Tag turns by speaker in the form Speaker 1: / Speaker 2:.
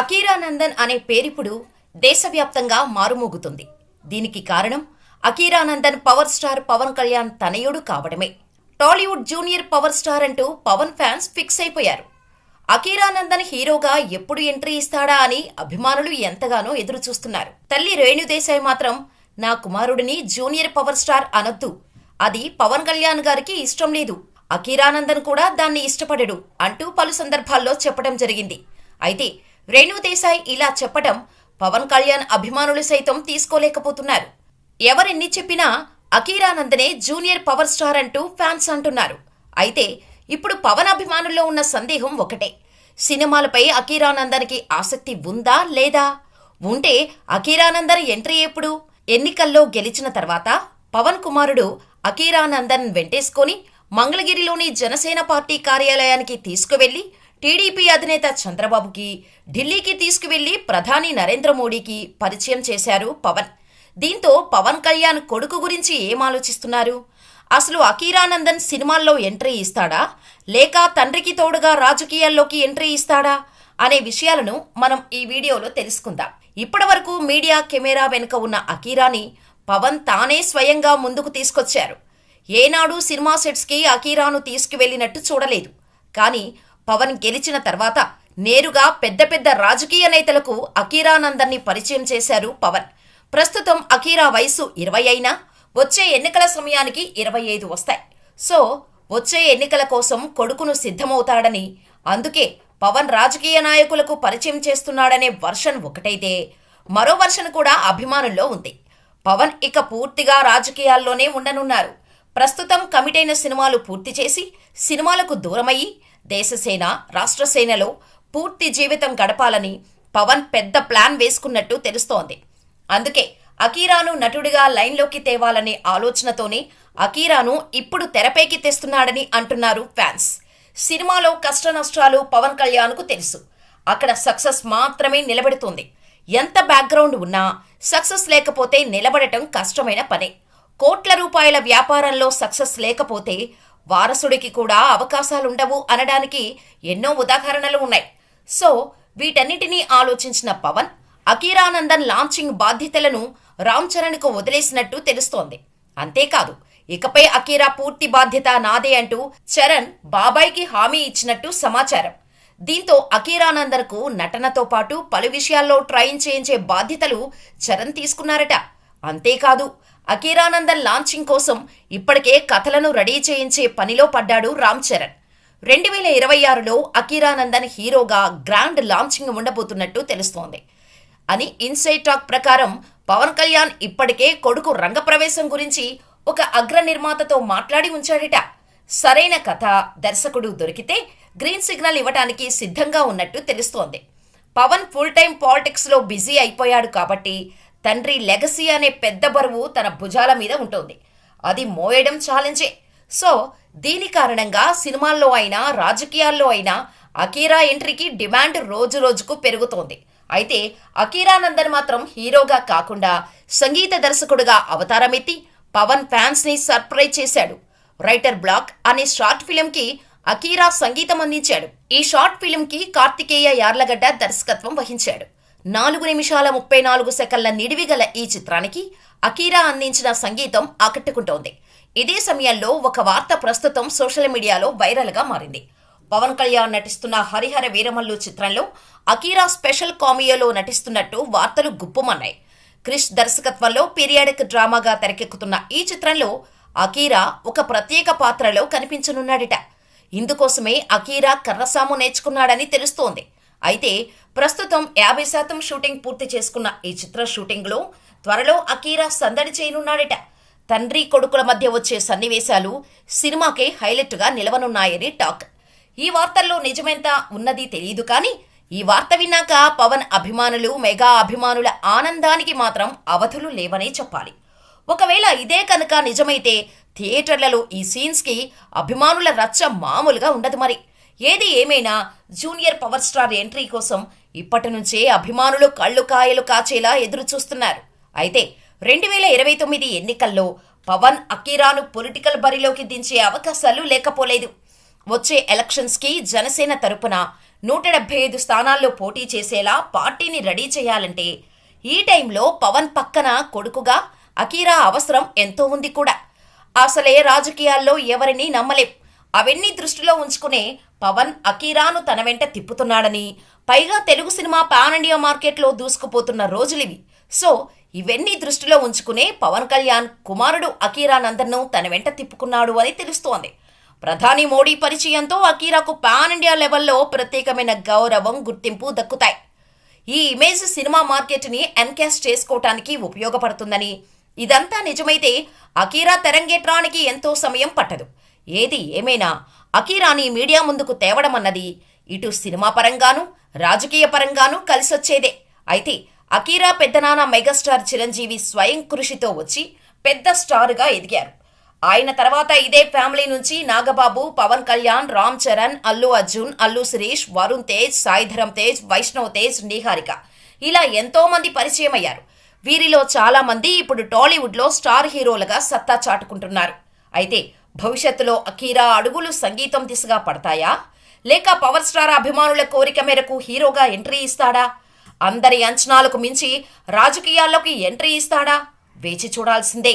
Speaker 1: అకీరానందన్ అనే పేరిప్పుడు దేశవ్యాప్తంగా మారుమోగుతుంది. దీనికి కారణం అకీరానందన్ పవర్ స్టార్ పవన్ కళ్యాణ్ తనయుడు కావడమే. టాలీవుడ్ జూనియర్ పవర్ స్టార్ అంటూ పవన్ ఫ్యాన్స్ ఫిక్స్ అయిపోయారు. అకీరానందన్ హీరోగా ఎప్పుడు ఎంట్రీ ఇస్తాడా అని అభిమానులు ఎంతగానో ఎదురుచూస్తున్నారు. తల్లి రేణుదేశాయ్ మాత్రం నా కుమారుడిని జూనియర్ పవర్ స్టార్ అనొద్దు. అది పవన్ కళ్యాణ్ గారికి ఇష్టం లేదు. అకీరానందన్ కూడా దాన్ని ఇష్టపడడు అంటూ పలు సందర్భాల్లో చెప్పడం జరిగింది. అయితే రేణుదేశాయ్ ఇలా చెప్పడం పవన్ కళ్యాణ్ అభిమానులు సైతం తీసుకోలేకపోతున్నారు. ఎవరెన్ని చెప్పినా అకీరానందనే జూనియర్ పవర్ స్టార్ అంటూ ఫ్యాన్స్ అంటున్నారు. అయితే ఇప్పుడు పవన్ అభిమానుల్లో ఉన్న సందేహం ఒకటే. సినిమాలపై అకీరానందన్కి ఆసక్తి ఉందా లేదా? ఉంటే అకీరానందన్ ఎంట్రీ ఎప్పుడు? ఎన్నికల్లో గెలిచిన తర్వాత పవన్ కుమారుడు అకీరానందన్ వెంటేసుకొని మంగళగిరిలోని జనసేన పార్టీ కార్యాలయానికి తీసుకువెళ్ళి టీడీపీ అధినేత చంద్రబాబుకి ఢిల్లీకి తీసుకువెళ్ళి ప్రధాని నరేంద్ర మోడీకి పరిచయం చేశారు పవన్. దీంతో పవన్ కళ్యాణ్ కొడుకు గురించి ఏం ఆలోచిస్తున్నారు? అసలు అకీరానందన్ సినిమాల్లో ఎంట్రీ ఇస్తాడా? లేక తండ్రికి తోడుగా రాజకీయాల్లోకి ఎంట్రీ ఇస్తాడా? అనే విషయాలను మనం ఈ వీడియోలో తెలుసుకుందాం. ఇప్పటివరకు మీడియా కెమెరా వెనుక ఉన్న అకీరాని పవన్ తానే స్వయంగా ముందుకు తీసుకొచ్చారు. ఏనాడు సినిమా సెట్స్కి అకీరాను తీసుకువెళ్ళినట్టు చూడలేదు. కానీ పవన్ గెలిచిన తర్వాత నేరుగా పెద్ద పెద్ద రాజకీయ నేతలకు అకీరానందన్ని పరిచయం చేశారు పవన్. ప్రస్తుతం అకీరా వయసు ఇరవై అయినా వచ్చే ఎన్నికల సమయానికి ఇరవై ఐదు వస్తాయి. సో వచ్చే ఎన్నికల కోసం కొడుకును సిద్ధమవుతాడని అందుకే పవన్ రాజకీయ నాయకులకు పరిచయం చేస్తున్నాడనే వర్షన్ ఒకటైతే మరో వర్షన్ కూడా అభిమానుల్లో ఉంది. పవన్ ఇక పూర్తిగా రాజకీయాల్లోనే ఉండనున్నారు. ప్రస్తుతం కమిటైన సినిమాలు పూర్తి చేసి సినిమాలకు దూరమయ్యి దేశసేన రాష్ట్ర సేనలో పూర్తి జీవితం గడపాలని పవన్ పెద్ద ప్లాన్ వేసుకున్నట్టు తెలుస్తోంది. అందుకే అకీరాను నటుడిగా లైన్లోకి తేవాలనే ఆలోచనతోనే అకీరాను ఇప్పుడు తెరపైకి తెస్తున్నాడని అంటున్నారు ఫ్యాన్స్. సినిమాలో కష్ట నష్టాలు పవన్ కళ్యాణ్కు తెలుసు. అక్కడ సక్సెస్ మాత్రమే నిలబెడుతుంది. ఎంత బ్యాక్గ్రౌండ్ ఉన్నా సక్సెస్ లేకపోతే నిలబడటం కష్టమైన పనే. కోట్ల రూపాయల వ్యాపారంలో సక్సెస్ లేకపోతే వారసుడికి కూడా అవకాశాలుండవు అనడానికి ఎన్నో ఉదాహరణలు ఉన్నాయి. సో వీటన్నిటినీ ఆలోచించిన పవన్ అకీరానందన్ లాంచింగ్ బాధ్యతలను రామ్ చరణ్కు వదిలేసినట్టు తెలుస్తోంది. అంతేకాదు ఇకపై అకీరా పూర్తి బాధ్యత నాదే అంటూ చరణ్ బాబాయ్కి హామీ ఇచ్చినట్టు సమాచారం. దీంతో అకీరానందన్కు నటనతో పాటు పలు విషయాల్లో ట్రైన్ చేయించే బాధ్యతలు చరణ్ తీసుకున్నారట. అంతేకాదు అకీరానందన్ లాంచింగ్ కోసం ఇప్పటికే కథలను రెడీ చేయించే పనిలో పడ్డాడు రామ్ చరణ్. రెండు వేల ఇరవై ఆరులో అకీరానందన్ హీరోగా గ్రాండ్ లాంచింగ్ ఉండబోతున్నట్టు తెలుస్తోంది. అని ఇన్సైడ్ టాక్ ప్రకారం పవన్ కళ్యాణ్ ఇప్పటికే కొడుకు రంగప్రవేశం గురించి ఒక అగ్ర నిర్మాతతో మాట్లాడి ఉంచాడట. సరైన కథ దర్శకుడు దొరికితే గ్రీన్ సిగ్నల్ ఇవ్వటానికి సిద్ధంగా ఉన్నట్టు తెలుస్తోంది. పవన్ ఫుల్ టైం పాలిటిక్స్లో బిజీ అయిపోయాడు కాబట్టి తండ్రి లెగసీ అనే పెద్ద బరువు తన భుజాల మీద ఉంటుంది. అది మోయడం ఛాలెంజే సో దీని కారణంగా సినిమాల్లో అయినా రాజకీయాల్లో అయినా అకీరా ఎంట్రీకి డిమాండ్ రోజు రోజుకు పెరుగుతోంది. అయితే అకీరా నందన్ మాత్రం హీరోగా కాకుండా సంగీత దర్శకుడుగా అవతారమెత్తి పవన్ ఫ్యాన్స్ని సర్ప్రైజ్ చేశాడు. రైటర్ బ్లాక్ అనే షార్ట్ ఫిలిం కి అకీరా సంగీతం అందించాడు. ఈ షార్ట్ ఫిలిం కి కార్తికేయ యార్లగడ్డ దర్శకత్వం వహించాడు. నాలుగు నిమిషాల ముప్పై నాలుగు సెకండ్ల నిడివి గల ఈ చిత్రానికి అకీరా అందించిన సంగీతం ఆకట్టుకుంటోంది. ఇదే సమయంలో ఒక వార్త ప్రస్తుతం సోషల్ మీడియాలో వైరల్గా మారింది. పవన్ కళ్యాణ్ నటిస్తున్న హరిహర వీరమల్లు చిత్రంలో అకీరా స్పెషల్ కామియోలో నటిస్తున్నట్టు వార్తలు గుప్పమన్నాయి. క్రిష్ దర్శకత్వంలో పీరియాడిక్ డ్రామాగా తెరకెక్కుతున్న ఈ చిత్రంలో అకీరా ఒక ప్రత్యేక పాత్రలో కనిపించనున్నాడట. ఇందుకోసమే అకీరా కర్రసాము నేర్చుకున్నాడని తెలుస్తోంది. అయితే ప్రస్తుతం యాభై శాతం షూటింగ్ పూర్తి చేసుకున్న ఈ చిత్ర షూటింగ్లో త్వరలో అకీరా సందడి చేయనున్నాడట. తండ్రి కొడుకుల మధ్య వచ్చే సన్నివేశాలు సినిమాకే హైలైట్గా నిలవనున్నాయని టాక్. ఈ వార్తల్లో నిజమెంత ఉన్నది తెలియదు కానీ ఈ వార్త విన్నాక పవన్ అభిమానులు మెగా అభిమానుల ఆనందానికి మాత్రం అవధులు లేవనే చెప్పాలి. ఒకవేళ ఇదే కనుక నిజమైతే థియేటర్లలో ఈ సీన్స్కి అభిమానుల రచ్చ మామూలుగా ఉండదు మరి. ఏది ఏమైనా జూనియర్ పవర్ స్టార్ ఎంట్రీ కోసం ఇప్పటి నుంచే అభిమానులు కళ్ళు కాయలు కాచేలా ఎదురు చూస్తున్నారు అయితే రెండు వేల ఇరవై తొమ్మిది ఎన్నికల్లో పవన్ అకీరాను పొలిటికల్ బరిలోకి దించే అవకాశాలు లేకపోలేదు. వచ్చే ఎలక్షన్స్కి జనసేన తరపున నూట డెబ్బై ఐదు స్థానాల్లో పోటీ చేసేలా పార్టీని రెడీ చేయాలంటే ఈ టైంలో పవన్ పక్కన కొడుకుగా అకీరా అవసరం ఎంతో ఉంది కూడా. అసలే రాజకీయాల్లో ఎవరిని నమ్మలేం. అవన్నీ దృష్టిలో ఉంచుకునే పవన్ అకీరాను తన వెంట తిప్పుతున్నాడని పైగా తెలుగు సినిమా పాన్ ఇండియా మార్కెట్లో దూసుకుపోతున్న రోజులివి. సో ఇవన్నీ దృష్టిలో ఉంచుకునే పవన్ కళ్యాణ్ కుమారుడు అకీరానందన్ను తన వెంట తిప్పుకున్నాడు అని తెలుస్తోంది. ప్రధాని మోడీ పరిచయంతో అకీరాకు పాన్ ఇండియా లెవెల్లో ప్రత్యేకమైన గౌరవం గుర్తింపు దక్కుతాయి. ఈ ఇమేజ్ సినిమా మార్కెట్ని ఎన్కాష్ చేసుకోవటానికి ఉపయోగపడుతుందని. ఇదంతా నిజమైతే అకీరా తెరంగేట్రానికి ఎంతో సమయం పట్టదు. ఏది ఏమైనా అకీరాని మీడియా ముందుకు తేవడం అన్నది ఇటు సినిమా పరంగాను రాజకీయ పరంగాను కలిసొచ్చేదే. అయితే అకీరా పెద్దనాన్న మెగాస్టార్ చిరంజీవి స్వయం కృషితో వచ్చి పెద్ద స్టార్గా ఎదిగారు. ఆయన తర్వాత ఇదే ఫ్యామిలీ నుంచి నాగబాబు పవన్ కళ్యాణ్ రామ్ చరణ్ అల్లు అర్జున్ అల్లు శిరీష్ వరుణ్ తేజ్ సాయిధరం తేజ్ వైష్ణవ్ తేజ్ నిహారిక. ఇలా ఎంతో మంది పరిచయం అయ్యారు వీరిలో చాలామంది ఇప్పుడు టాలీవుడ్లో స్టార్ హీరోలుగా సత్తా చాటుకుంటున్నారు. అయితే భవిష్యత్తులో అకీరా అడుగులు సంగీతం దిశగా పడతాయా? లేక పవర్ స్టార్ అభిమానుల కోరిక మేరకు హీరోగా ఎంట్రీ ఇస్తాడా? అందరి అంచనాలకు మించి రాజకీయాల్లోకి ఎంట్రీ ఇస్తాడా? వేచి చూడాల్సిందే.